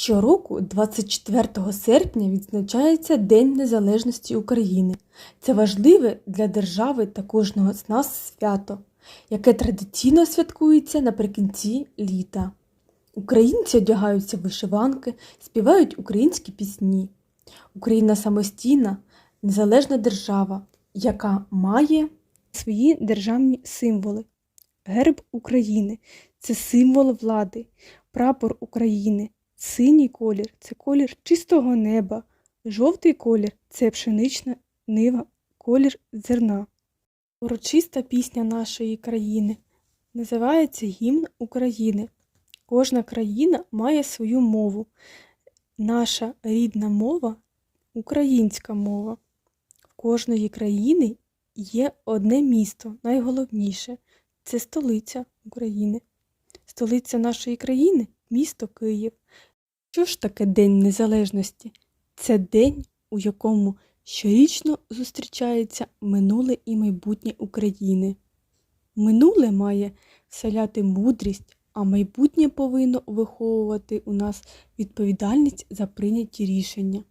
Щороку, 24 серпня, відзначається День Незалежності України. Це важливе для держави та кожного з нас свято, яке традиційно святкується наприкінці літа. Українці одягаються в вишиванки, співають українські пісні. Україна самостійна, незалежна держава, яка має свої державні символи. Герб України це символ влади, прапор України, синій колір це колір чистого неба, жовтий колір це пшенична нива, колір зерна. Урочиста пісня нашої країни називається Гімн України. Кожна країна має свою мову. Наша рідна мова українська мова. В кожної країни є одне місто, найголовніше це столиця України. Столиця нашої країни місто Київ. Що ж таке День Незалежності? Це день, у якому щорічно зустрічається минуле і майбутнє України. Минуле має вселяти мудрість, а майбутнє повинно виховувати у нас відповідальність за прийняті рішення.